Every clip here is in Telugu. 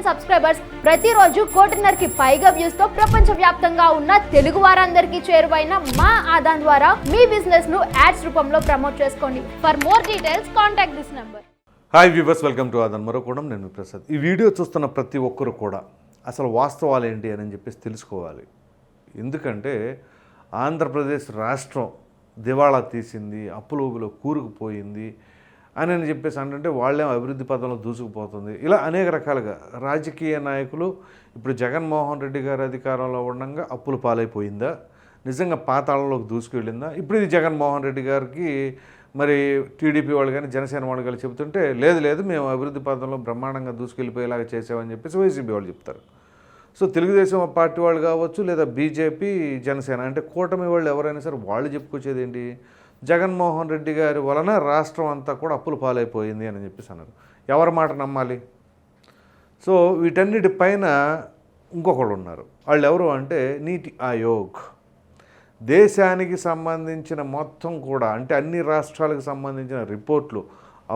మిలియన్ సబ్స్క్రైబర్స్ ప్రతిరోజు కోటిన్నరకి పైగా వ్యూస్తో ప్రపంచ వ్యాప్తంగా ఉన్న తెలుగు వారందరికీ చేరువైన మా ఆదాన్ ద్వారా మీ బిజినెస్ను యాడ్స్ రూపంలో ప్రమోట్ చేసుకోండి. For more details contact this number hi viewers welcome to Aadan మరో కూడా నేను ప్రసాద్. ఈ వీడియో చూస్తున్న ప్రతి ఒక్కరు కూడా అసలు వాస్తవాలు ఏంటి అని చెప్పేసి తెలుసుకోవాలి. ఎందుకంటే ఆంధ్రప్రదేశ్ రాష్ట్రం దివాళా తీసింది అప్పులోగులో కూరుకుపోయింది అని అని చెప్పేసి అంటే వాళ్ళేం అభివృద్ధి పదంలో దూసుకుపోతుంది. ఇలా అనేక రకాలుగా రాజకీయ నాయకులు ఇప్పుడు జగన్మోహన్ రెడ్డి గారి అధికారంలో ఉండగా అప్పులు పాలైపోయిందా? నిజంగా పాతాళంలోకి దూసుకువెళ్ళిందా? ఇప్పుడు ఇది జగన్మోహన్ రెడ్డి గారికి మరి టీడీపీ వాళ్ళు కానీ జనసేన వాళ్ళు కానీ చెబుతుంటే లేదు లేదు మేము అభివృద్ధి పదంలో బ్రహ్మాండంగా దూసుకెళ్ళిపోయేలాగా చేసామని చెప్పేసి వైసీపీ వాళ్ళు చెప్తారు. సో తెలుగుదేశం పార్టీ వాళ్ళు కావచ్చు లేదా బీజేపీ జనసేన అంటే కూటమి వాళ్ళు ఎవరైనా సరే వాళ్ళు చెప్పుకొచ్చేది ఏంటి? జగన్మోహన్ రెడ్డి గారి వలన రాష్ట్రం అంతా కూడా అప్పులు పాలైపోయింది అని చెప్పేసి అన్నారు. ఎవరి మాట నమ్మాలి? సో వీటన్నిటి పైన ఇంకొకళ్ళు ఉన్నారు. వాళ్ళు ఎవరు అంటే నీతి ఆయోగ్. దేశానికి సంబంధించిన మొత్తం కూడా అంటే అన్ని రాష్ట్రాలకు సంబంధించిన రిపోర్ట్లు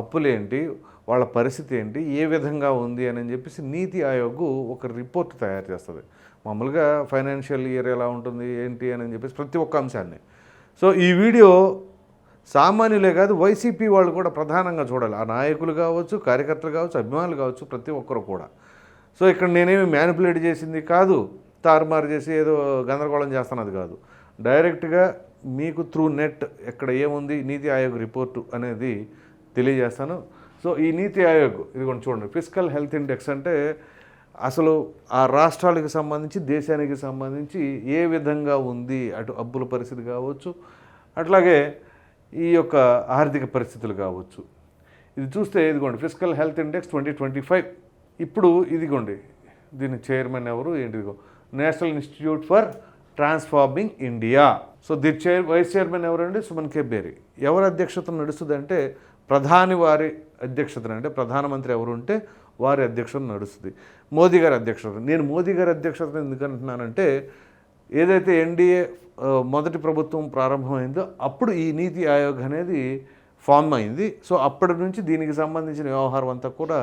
అప్పులేంటి వాళ్ళ పరిస్థితి ఏంటి ఏ విధంగా ఉంది అని చెప్పేసి నీతి ఆయోగ్ ఒక రిపోర్ట్ తయారు చేస్తుంది. మామూలుగా ఫైనాన్షియల్ ఇయర్ ఎలా ఉంటుంది ఏంటి అని చెప్పేసి ప్రతి ఒక్క అంశాన్ని. సో ఈ వీడియో సామాన్యులే కాదు వైసీపీ వాళ్ళు కూడా ప్రధానంగా చూడాలి. ఆ నాయకులు కావచ్చు కార్యకర్తలు కావచ్చు అభిమానులు కావచ్చు ప్రతి ఒక్కరు కూడా. సో ఇక్కడ నేనేమి మ్యానిపులేట్ చేసింది కాదు తారుమారు చేసి ఏదో గందరగోళం చేస్తున్నది కాదు. డైరెక్ట్గా మీకు త్రూ నెట్ ఎక్కడ ఏముంది నీతి ఆయోగ్ రిపోర్టు అనేది తెలియజేస్తాను. సో ఈ నీతి ఆయోగ్ ఇది కొంచెం చూడండి ఫిజికల్ హెల్త్ ఇండెక్స్ అంటే అసలు ఆ రాష్ట్రాలకు సంబంధించి దేశానికి సంబంధించి ఏ విధంగా ఉంది అటు అబ్బుల పరిస్థితి కావచ్చు అట్లాగే ఈ యొక్క ఆర్థిక పరిస్థితులు కావచ్చు. ఇది చూస్తే ఇదిగోండి physical health index twenty twenty five ఇప్పుడు ఇదిగోండి దీని చైర్మన్ ఎవరు? ఏంటిదిగో? National institute for transforming India so దీని చైర్ వైస్ చైర్మన్ ఎవరండి? సుమన్ కే బేరి ఎవరి అధ్యక్షతన నడుస్తుందంటే ప్రధాని వారి అధ్యక్షతన అంటే ప్రధానమంత్రి ఎవరు ఉంటే వారి అధ్యక్షత నడుస్తుంది. మోదీ గారి అధ్యక్షత నేను మోదీ గారి అధ్యక్షతను ఎందుకంటున్నానంటే ఏదైతే ఎన్డీఏ మొదటి ప్రభుత్వం ప్రారంభమైందో అప్పుడు ఈ నీతి ఆయోగ్ అనేది ఫామ్ అయింది. సో అప్పటి నుంచి దీనికి సంబంధించిన వ్యవహారం అంతా కూడా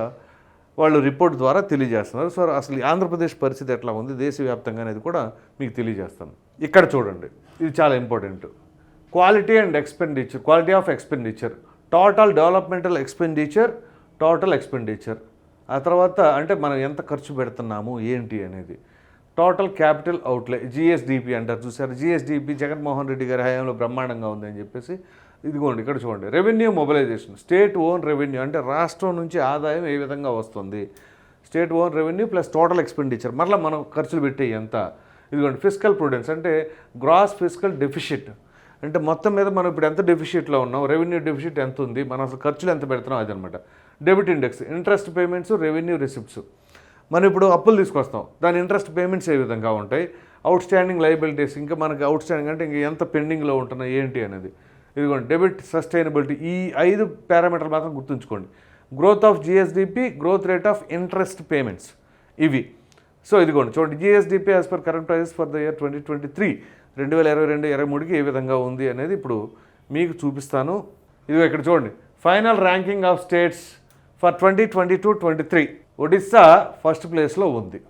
వాళ్ళు రిపోర్ట్ ద్వారా తెలియజేస్తున్నారు. సో అసలు ఆంధ్రప్రదేశ్ పరిస్థితి ఎట్లా ఉంది దేశవ్యాప్తంగా అనేది కూడా మీకు తెలియజేస్తాను. ఇక్కడ చూడండి ఇది చాలా important. Quality and expenditure quality of expenditure. Total developmental expenditure total expenditure. ఆ తర్వాత అంటే మనం ఎంత ఖర్చు పెడుతున్నాము ఏంటి అనేది. టోటల్ క్యాపిటల్ అవుట్లే జిఎస్డిపి అంటారు చూసారు? జిఎస్డిపి జగన్మోహన్ రెడ్డి గారి హయాంలో బ్రహ్మాండంగా ఉందని చెప్పేసి ఇదిగోండి ఇక్కడ చూడండి. Revenue mobilisation state own revenue అంటే రాష్ట్రం నుంచి ఆదాయం ఏ విధంగా వస్తుంది? State own revenue plus total expenditure మరలా మనం ఖర్చులు పెట్టే ఎంత? ఇదిగోండి ఫిజికల్ ప్రూడెన్స్ అంటే గ్రాస్ ఫిజికల్ డెఫిషిట్ అంటే మొత్తం మీద మనం ఇప్పుడు ఎంత డెఫిషిట్లో ఉన్నాం? రెవెన్యూ డెఫిషిట్ ఎంత ఉంది? మనం అసలు ఖర్చులు ఎంత పెడుతున్నాం? అదనమాట. Debit index interest payments revenue receipts మనం ఇప్పుడు అప్పులు తీసుకొస్తాం. దాని ఇంట్రెస్ట్ పేమెంట్స్ ఏ విధంగా ఉంటాయి? అవుట్ స్టాండింగ్ లైబిలిటీస్ ఇంకా మనకి అవుట్ స్టాండింగ్ అంటే ఇంకా ఎంత పెండింగ్లో ఉంటున్నాయి ఏంటి అనేది. ఇదిగోండి డెబిట్ సస్టైనబిలిటీ ఈ ఐదు పారామీటర్లు మాత్రం గుర్తుంచుకోండి. Growth of GSDP growth rate of interest payments ఇవి. సో ఇదిగోండి చూడండి GSDP as per current prices for the year twenty twenty three రెండు వేల ఇరవై రెండు ఇరవై మూడుకి ఏ విధంగా ఉంది అనేది ఇప్పుడు మీకు చూపిస్తాను. ఇదిగో ఇక్కడ చూడండి final ranking of states for twenty twenty two twenty three Odisha first ప్లేస్లో ఉంది.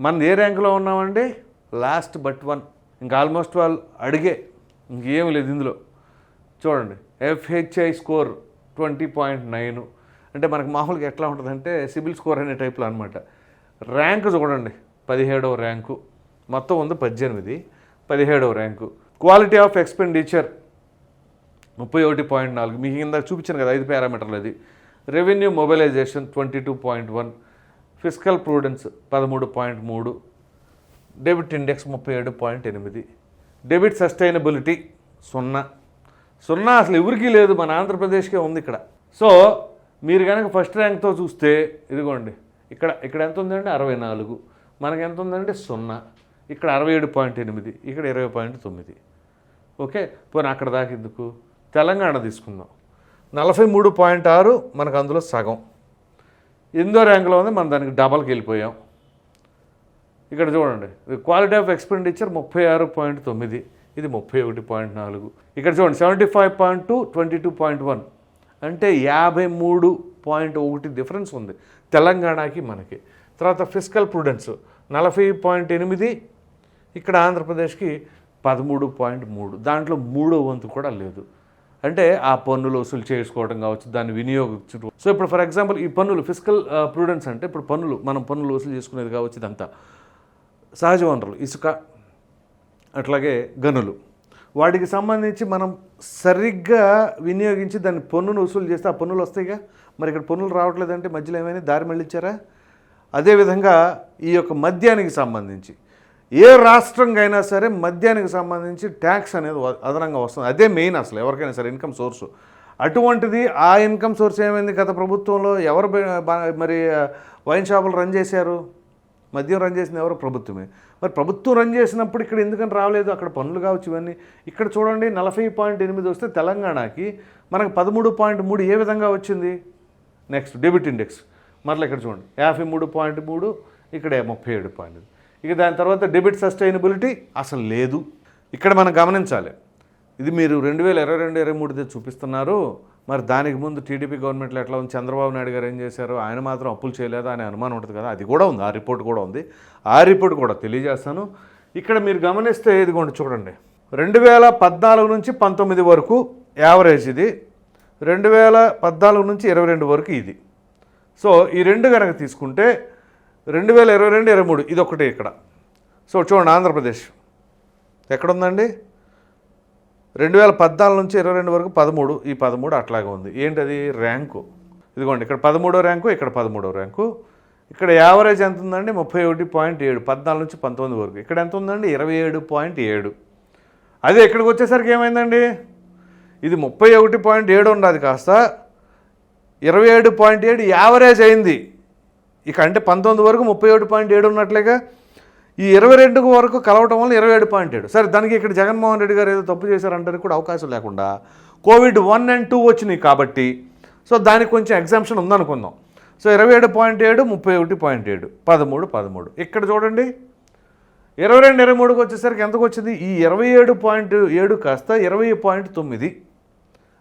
మనం ఏ ర్యాంకులో ఉన్నామండి? లాస్ట్ బట్ వన్ ఇంకా ఆల్మోస్ట్ వాళ్ళు అడిగే ఇంకేం లేదు ఇందులో. చూడండి. FHI score twenty point nine అంటే మనకు మామూలుగా ఎట్లా ఉంటుందంటే సిబిల్ స్కోర్ అనే టైప్లో అనమాట ర్యాంక్ చూడండి. పదిహేడవ ర్యాంకు. మొత్తం ఉంది పద్దెనిమిది. పదిహేడవ ర్యాంకు. క్వాలిటీ ఆఫ్ ఎక్స్పెండిచర్ ముప్పై ఒకటి పాయింట్ నాలుగు. మీకు ఇందాక చూపించాను కదా ఐదు పారామీటర్లు అది. Revenue mobilisation twenty two point one physical prudence పదమూడు పాయింట్ మూడు డెబిట్ ఇండెక్స్ ముప్పై ఏడు పాయింట్ ఎనిమిది డెబిట్ సస్టైనబిలిటీ సున్నా. సున్నా అసలు ఎవరికీ లేదు మన ఆంధ్రప్రదేశ్కే ఉంది ఇక్కడ. సో మీరు కనుక ఫస్ట్ ర్యాంక్తో చూస్తే ఇదిగోండి ఇక్కడ ఇక్కడ ఎంత ఉందండి? అరవై నాలుగు. మనకి ఎంత ఉందంటే సున్నా. ఇక్కడ అరవై ఏడు పాయింట్ ఎనిమిది ఇక్కడ ఇరవై పాయింట్ తొమ్మిది. ఓకే? పోనీ అక్కడ దాకా ఎందుకు? తెలంగాణ తీసుకుందాం. నలభై మూడు పాయింట్ ఆరు మనకు అందులో సగం. ఎనిమిదో ర్యాంకులో ఉంది మనం దానికి డబల్కి వెళ్ళిపోయాం. ఇక్కడ చూడండి క్వాలిటీ ఆఫ్ ఎక్స్పెండిచర్ ముప్పై ఆరు పాయింట్ తొమ్మిది ఇది ముప్పై ఒకటి పాయింట్ నాలుగు. ఇక్కడ చూడండి seventy five point two twenty two point one అంటే యాభై మూడు పాయింట్ ఒకటి డిఫరెన్స్ ఉంది తెలంగాణకి మనకి. తర్వాత ఫిజికల్ ప్రుడెన్స్ నలభై పాయింట్ ఎనిమిది ఇక్కడ ఆంధ్రప్రదేశ్కి పదమూడు పాయింట్ మూడు. దాంట్లో మూడో వంతు కూడా లేదు. అంటే ఆ పన్నులు వసూలు చేసుకోవడం కావచ్చు దాన్ని వినియోగించడం. సో ఇప్పుడు ఫర్ ఎగ్జాంపుల్ ఈ పన్నులు ఫిజికల్ ప్రూడెన్స్ uh, అంటే ఇప్పుడు పన్నులు మనం పన్నులు వసూలు చేసుకునేది కావచ్చు ఇదంతా. సహజ వనరులు ఇసుక అట్లాగే గనులు. వాటికి సంబంధించి మనం సరిగ్గా వినియోగించి దాన్ని పన్నును వసూలు చేస్తే ఆ పన్నులు వస్తాయిగా? మరి ఇక్కడ పన్నులు రావట్లేదంటే మధ్యలో ఏమైనా దారి మళ్ళించారా అదేవిధంగా ఈ యొక్క మద్యానికి సంబంధించి. ఏ రాష్ట్రంకైనా అయినా సరే మద్యానికి సంబంధించి ట్యాక్స్ అనేది అదనంగా వస్తుంది. అదే మెయిన్ అసలు ఎవరికైనా సరే ఇన్కమ్ సోర్సు. అటువంటిది ఆ ఇన్కమ్ సోర్స్ ఏమైంది గత ప్రభుత్వంలో? ఎవరు మరి వైన్ షాపులు రన్ చేశారు? మద్యం రన్ చేసింది ఎవరు? ప్రభుత్వమే. మరి ప్రభుత్వం రన్ చేసినప్పుడు ఇక్కడ ఎందుకని రాలేదు? అక్కడ పనులు కావచ్చు ఇవన్నీ. ఇక్కడ చూడండి నలభై పాయింట్ ఎనిమిది వస్తే తెలంగాణకి మనకు పదమూడు పాయింట్ మూడు ఏ విధంగా వచ్చింది? Next debit index. మరలా ఇక్కడ చూడండి యాభై మూడు పాయింట్ మూడు ఇక్కడ ముప్పై ఏడు పాయింట్ ఇక దాని తర్వాత డెబిట్ సస్టైనబిలిటీ అసలు లేదు. ఇక్కడ మనం గమనించాలి. ఇది మీరు రెండు వేల ఇరవై రెండు ఇరవై మూడుది చూపిస్తున్నారు. మరి దానికి ముందు టీడీపీ గవర్నమెంట్లో ఎట్లా ఉంది? చంద్రబాబు నాయుడు గారు ఏం చేశారు? ఆయన మాత్రం అప్పులు చేయలేదా అనే అనుమానం ఉంటుంది కదా. అది కూడా ఉంది. ఆ రిపోర్ట్ కూడా ఉంది. ఆ రిపోర్ట్ కూడా తెలియజేస్తాను. ఇక్కడ మీరు గమనిస్తే ఇదిగోండి చూడండి. రెండు వేల పద్నాలుగు నుంచి పంతొమ్మిది వరకు యావరేజ్ ఇది. రెండు వేల పద్నాలుగు నుంచి ఇరవై రెండు వరకు ఇది. సో ఈ రెండు కనుక తీసుకుంటే రెండు వేల ఇరవై రెండు ఇరవై మూడు ఇది ఒకటి ఇక్కడ. సో చూడండి ఆంధ్రప్రదేశ్. ఎక్కడుందండి? రెండు వేల పద్నాలుగు నుంచి ఇరవై రెండు వరకు పదమూడు ఈ పదమూడు అట్లాగే ఉంది. ఏంటది? ర్యాంకు. ఇదిగోండి ఇక్కడ పదమూడో ర్యాంకు ఇక్కడ పదమూడో ర్యాంకు. ఇక్కడ యావరేజ్ ఎంత ఉందండి ముప్పై ఒకటి పాయింట్ ఏడు పద్నాలుగు నుంచి పంతొమ్మిది వరకు. ఇక్కడ ఎంత ఉందండి ఇరవై ఏడు పాయింట్ ఏడు. అదే ఇక్కడికి వచ్చేసరికి ఏమైందండి? ఇది ముప్పై ఒకటి పాయింట్ ఏడు ఉన్నది కాస్త. ఇరవై ఏడు పాయింట్ ఏడు యావరేజ్ అయింది. ఇక అంటే పంతొమ్మిది వరకు ముప్పై ఏడు పాయింట్ ఏడు ఉన్నట్లేగా ఈ ఇరవై రెండు వరకు కలవటం వల్ల ఇరవై ఏడు పాయింట్ ఏడు. సరే దానికి ఇక్కడ జగన్మోహన్ రెడ్డి గారు ఏదో తప్పు చేశారంటానికి కూడా అవకాశం లేకుండా కోవిడ్ వన్ అండ్ టూ వచ్చినాయి కాబట్టి సో దానికి కొంచెం ఎగ్జామ్షన్ ఉందనుకుందాం. సో ఇరవై ఏడు పాయింట్ ఏడు ముప్పై ఒకటి పాయింట్ ఏడు పదమూడు పదమూడు. ఇక్కడ చూడండి ఇరవై రెండు ఇరవై మూడుకి వచ్చేసరికి ఎంతకు వచ్చింది? ఈ ఇరవై ఏడు పాయింట్ ఏడు కాస్త ఇరవై పాయింట్ తొమ్మిది.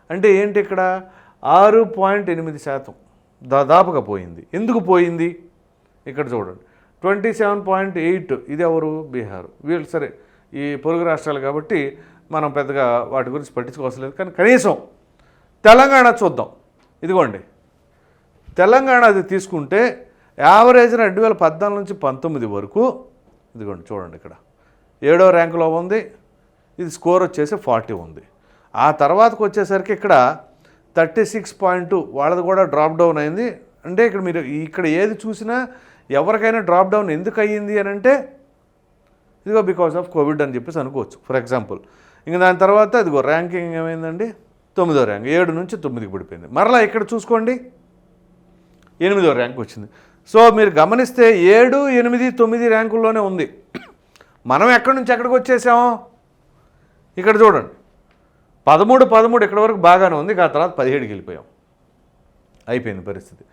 అంటే ఏంటి ఇక్కడ? ఆరు పాయింట్ ఎనిమిది శాతం. దాదాపుగా పోయింది. ఎందుకు పోయింది? ఇక్కడ చూడండి. ట్వంటీ సెవెన్ పాయింట్ ఎయిట్ ఇది ఎవరు? బీహార్. వీళ్ళు సరే ఈ పొరుగు రాష్ట్రాలు కాబట్టి మనం పెద్దగా వాటి గురించి పట్టించుకోవాల్సిన లేదు. కానీ కనీసం తెలంగాణ చూద్దాం. ఇదిగోండి. తెలంగాణ అది తీసుకుంటే యావరేజ్ రెండు వేల పద్నాలుగు నుంచి పంతొమ్మిది వరకు ఇదిగోండి చూడండి ఇక్కడ. ఏడో ర్యాంకులో ఉంది. ఇది స్కోర్ వచ్చేసి ఫార్టీ ఉంది. ఆ తర్వాతకు వచ్చేసరికి ఇక్కడ థర్టీ సిక్స్ పాయింట్ టూ. వాళ్ళది కూడా డ్రాప్ డౌన్ అయింది. అంటే ఇక్కడ మీరు ఇక్కడ ఏది చూసినా ఎవరికైనా డ్రాప్ డౌన్ ఎందుకు అయ్యింది అని అంటే ఇదిగో బికాస్ ఆఫ్ కోవిడ్ అని చెప్పేసి అనుకోవచ్చు. ఫర్ ఎగ్జాంపుల్ ఇంక దాని తర్వాత ఇదిగో ర్యాంకింగ్ ఏమైందండి? తొమ్మిదో ర్యాంక్ ఏడు నుంచి తొమ్మిదికి పడిపోయింది. మరలా ఇక్కడ చూసుకోండి. ఎనిమిదో ర్యాంక్ వచ్చింది. సో మీరు గమనిస్తే ఏడు ఎనిమిది తొమ్మిది ర్యాంకుల్లోనే ఉంది. మనం ఎక్కడి నుంచి ఎక్కడికి వచ్చేసాము? ఇక్కడ చూడండి. పదమూడు పదమూడు ఇక్కడ వరకు బాగానే ఉంది ఆ తర్వాత పదిహేడుకి వెళ్ళిపోయాం. అయిపోయింది పరిస్థితి.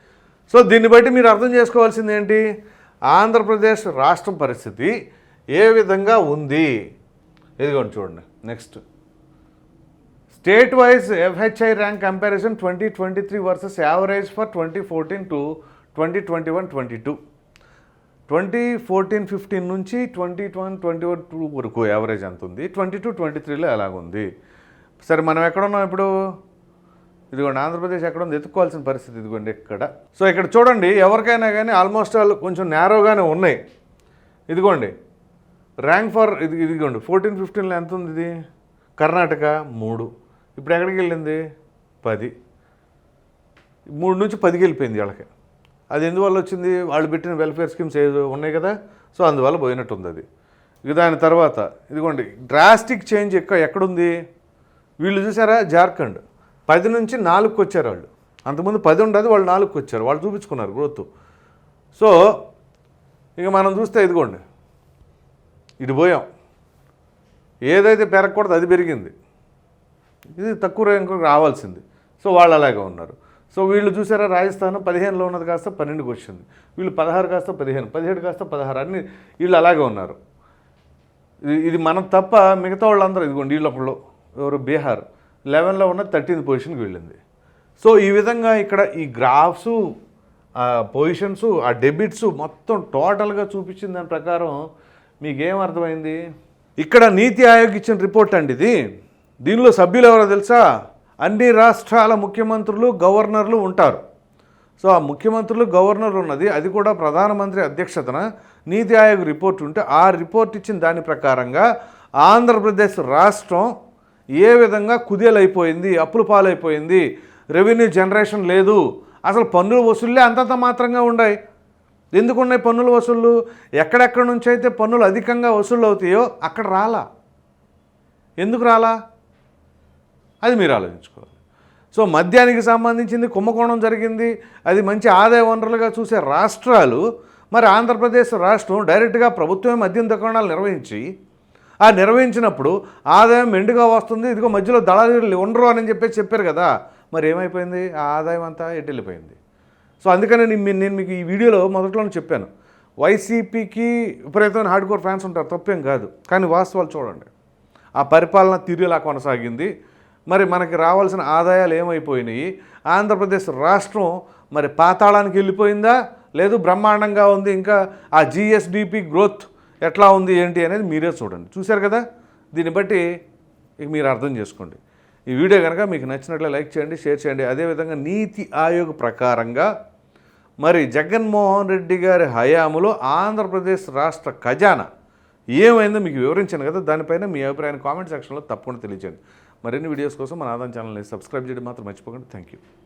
సో దీన్ని బట్టి మీరు అర్థం చేసుకోవాల్సింది ఏంటి? ఆంధ్రప్రదేశ్ రాష్ట్రం పరిస్థితి ఏ విధంగా ఉంది? ఇదిగోండి చూడండి next. State wise FHI rank comparison twenty twenty three versus average for twenty fourteen to twenty twenty one twenty two twenty fourteen fifteen నుంచి twenty one twenty one two వరకు యావరేజ్ ఎంత ఉంది? ట్వంటీ టూ ట్వంటీ త్రీలో ఎలాగుంది? సరే మనం ఎక్కడున్నాం ఇప్పుడు? ఇదిగోండి ఆంధ్రప్రదేశ్ ఎక్కడ ఉంది? ఎత్తుకోవాల్సిన పరిస్థితి ఇదిగోండి ఇక్కడ. సో ఇక్కడ చూడండి ఎవరికైనా కానీ ఆల్మోస్ట్ ఆల్ కొంచెం నేరోగానే ఉన్నాయి. ఇదిగోండి ర్యాంక్ ఫర్ ఇది ఇదిగోండి ఫోర్టీన్ ఫిఫ్టీన్లో ఎంత ఉంది ఇది? కర్ణాటక మూడు. ఇప్పుడు ఎక్కడికి వెళ్ళింది? పది. మూడు నుంచి పదికి వెళ్ళిపోయింది వాళ్ళకి. అది ఎందువల్ల వచ్చింది? వాళ్ళు పెట్టిన వెల్ఫేర్ స్కీమ్స్ ఏదో ఉన్నాయి కదా సో అందువల్ల పోయినట్టుంది అది. ఇక దాని తర్వాత ఇదిగోండి డ్రాస్టిక్ చేంజ్ ఎక్కువ ఎక్కడుంది? వీళ్ళు చూసారా? జార్ఖండ్. పది నుంచి నాలుగుకి వచ్చారు వాళ్ళు. అంతకుముందు పది ఉండదు వాళ్ళు నాలుగుకి వచ్చారు. వాళ్ళు చూపించుకున్నారు గ్రోత్ సో ఇక మనం చూస్తే ఇదిగోండి. ఇటు పోయాం ఏదైతే పెరగకూడదు అది పెరిగింది. ఇది తక్కువ ర్యాంకు రావాల్సింది. సో వాళ్ళు అలాగే ఉన్నారు. సో వీళ్ళు చూసారా? రాజస్థాన్ పదిహేనులో ఉన్నది కాస్త పన్నెండుకి వచ్చింది. వీళ్ళు పదహారు కాస్త పదిహేను పదిహేడు కాస్త పదహారు. అన్ని వీళ్ళు అలాగే ఉన్నారు. ఇది ఇది మనం తప్ప మిగతా వాళ్ళందరూ ఇదిగోండి వీళ్ళప్పుడు ఎవరు? బీహార్. లెవెన్లో ఉన్న థర్టీన్త్ పొజిషన్కి వెళ్ళింది. సో ఈ విధంగా ఇక్కడ ఈ గ్రాఫ్స్ ఆ పొజిషన్స్ ఆ డెబిట్స్ మొత్తం టోటల్గా చూపించిన దాని ప్రకారం మీకేం అర్థమైంది? ఇక్కడ నీతి ఆయోగ్ ఇచ్చిన రిపోర్ట్ అండి ఇది. దీనిలో సభ్యులు ఎవరో తెలుసా? అన్ని రాష్ట్రాల ముఖ్యమంత్రులు గవర్నర్లు ఉంటారు. సో ఆ ముఖ్యమంత్రులు గవర్నర్ ఉన్నది. అది కూడా ప్రధానమంత్రి అధ్యక్షతన నీతి ఆయోగ్ రిపోర్ట్ ఉంటే ఆ రిపోర్ట్ ఇచ్చిన దాని ప్రకారంగా ఆంధ్రప్రదేశ్ రాష్ట్రం ఏ విధంగా కుదేలైపోయింది అప్పుల పాలైపోయింది రెవెన్యూ జనరేషన్ లేదు అసలు పన్నుల వసూళ్ళే అంతంత మాత్రంగా ఉన్నాయి ఎందుకు ఉన్నాయి పన్నుల వసూళ్ళు? ఎక్కడెక్కడ నుంచి అయితే పన్నులు అధికంగా వసూళ్ళు అవుతాయో అక్కడ రాలా. ఎందుకు రాలా? అది మీరు ఆలోచించుకోవాలి. సో మద్యానికి సంబంధించింది కుంభకోణం జరిగింది. అది మంచి ఆదాయ వనరులుగా చూసే రాష్ట్రాలు మరి ఆంధ్రప్రదేశ్ రాష్ట్రం డైరెక్ట్గా ప్రభుత్వమే మద్యం దుకాణాలు నిర్వహించి ఆ నిర్వహించినప్పుడు ఆదాయం మెండుగా వస్తుంది ఇదిగో మధ్యలో దళాలు ఉండరు అని చెప్పేసి చెప్పారు కదా. మరి ఏమైపోయింది? ఆ ఆదాయం అంతా ఎటు వెళ్ళిపోయింది సో అందుకని నేను మీ- నేను మీకు ఈ వీడియోలో మొదట్లోనే చెప్పాను. వైసీపీకి విపరీతమైన హార్డ్ కోర్ ఫ్యాన్స్ ఉంటారు తప్పేం కాదు. కానీ వాస్తవాలు చూడండి. ఆ పరిపాలన తీరులా కొనసాగింది. మరి మనకి రావాల్సిన ఆదాయాలు ఏమైపోయినాయి? ఆంధ్రప్రదేశ్ రాష్ట్రం మరి పాతాళానికి వెళ్ళిపోయిందా? లేదు బ్రహ్మాండంగా ఉంది. ఇంకా ఆ జిఎస్డిపి గ్రోత్ ఎట్లా ఉంది ఏంటి అనేది మీరే చూడండి. చూశారు కదా? దీన్ని బట్టి ఇక మీరు అర్థం చేసుకోండి. ఈ వీడియో కనుక మీకు నచ్చినట్లే లైక్ చేయండి షేర్ చేయండి. అదేవిధంగా నీతి ఆయోగ్ ప్రకారంగా మరి జగన్మోహన్ రెడ్డి గారి హయాములో ఆంధ్రప్రదేశ్ రాష్ట్ర ఖజానా ఏమైందో మీకు వివరించాను కదా? దానిపైన మీ అభిప్రాయాన్ని కామెంట్ సెక్షన్లో తప్పకుండా తెలియజేయండి. మరిన్ని వీడియోస్ కోసం మన ఆదాయం ఛానల్ని సబ్స్క్రైబ్ చేయడం మాత్రం మర్చిపోకండి. Thank you.